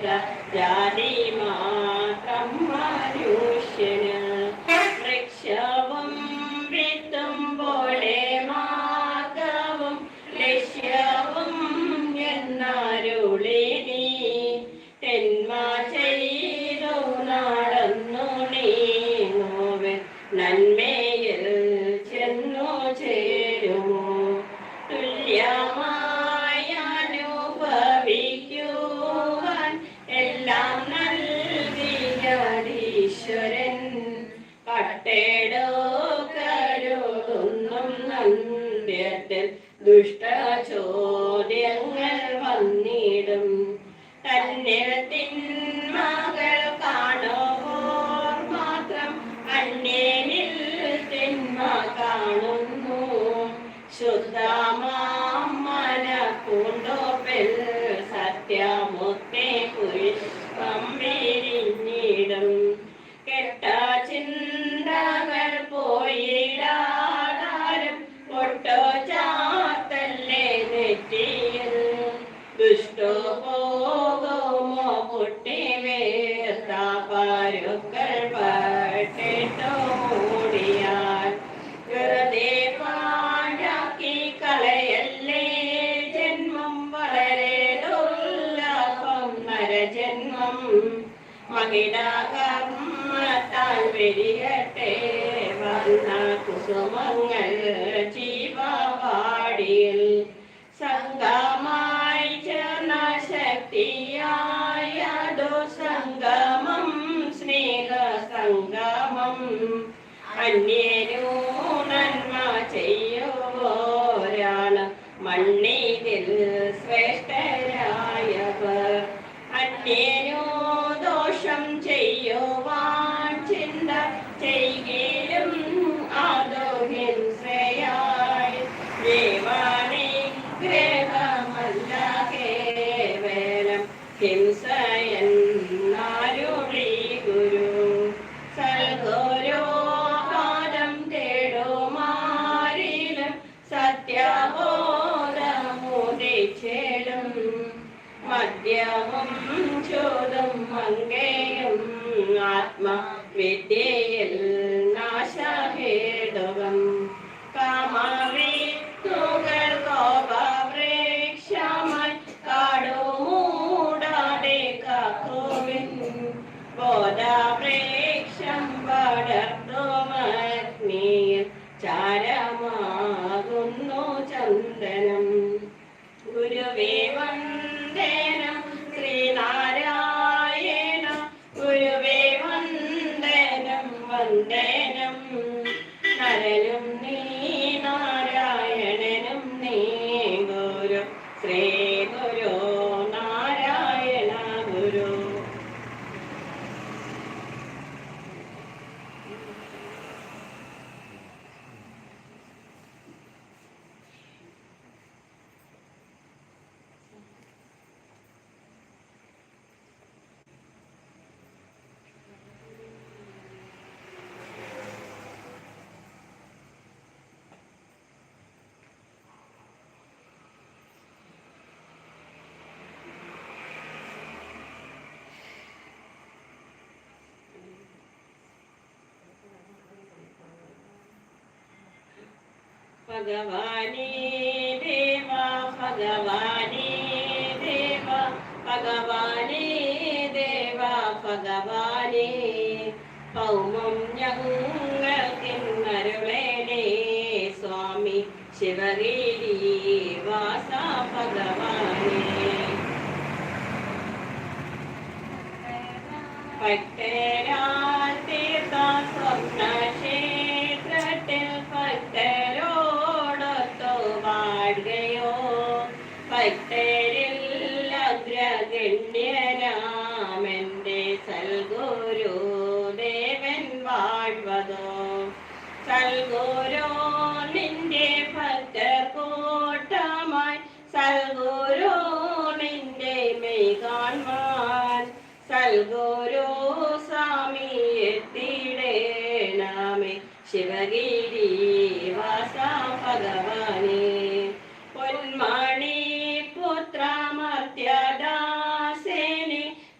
点点 നന്ദ്യത്തിൽ ദുഷ്ടചോദ്യങ്ങൾ വന്നിടും. തന്നിൽ തിന്മകൾ കാണുമ്പോൾ മാത്രം അന്യനിൽ തിന്മ കാണുന്നു. ശുദ്ധമാമന പൂണ്ടോപ്പിൽ സത്യമുക്തി പുഷ്പം മഹിടാകർമ്മത്താൽ വെരിയട്ടെ വന്ന കുസുമങ്ങൾ ജീവവാടിയിൽ. സംഗമായി ചേർന്ന ശക്തിയായതോ സംഗമം സ്നേഹ സംഗമം അന്യനു കേവലം ഹിംസയെന്നാരുളി ഗുരു സൽഗുരു പാദം തേടുമാരിലും സത്യബോധമുദിച്ചേലും മദ്യവും ചോദം മങ്കയും ആത്മവിദ്യയിൽ ഭഗവാനേ ദേവ ഭഗവാനേ ദേവ ഭഗവാനേ ദേവ ഭഗവാനേ. ഭൗമം ഞങ്ങൾക്കിന്നരുളേണേ സ്വാമി ശിവഗിരി വാസ ഭഗവാനേ. ഭക്തരാൽ ഭക്തരിൽ അഗ്രഗണ്യനാമെന്റെ സൽഗുരു ദേവൻ വാഴ്വതോ. സൽഗുരു നിന്റെ ഭക്തർ കൂട്ടമായി സൽഗുരു നിന്റെ മെയ് കാൺവാൻ സൽഗുരു സ്വാമി എത്തിയിടേണമേ ശിവഗിരി വാസ ഭഗവാൻ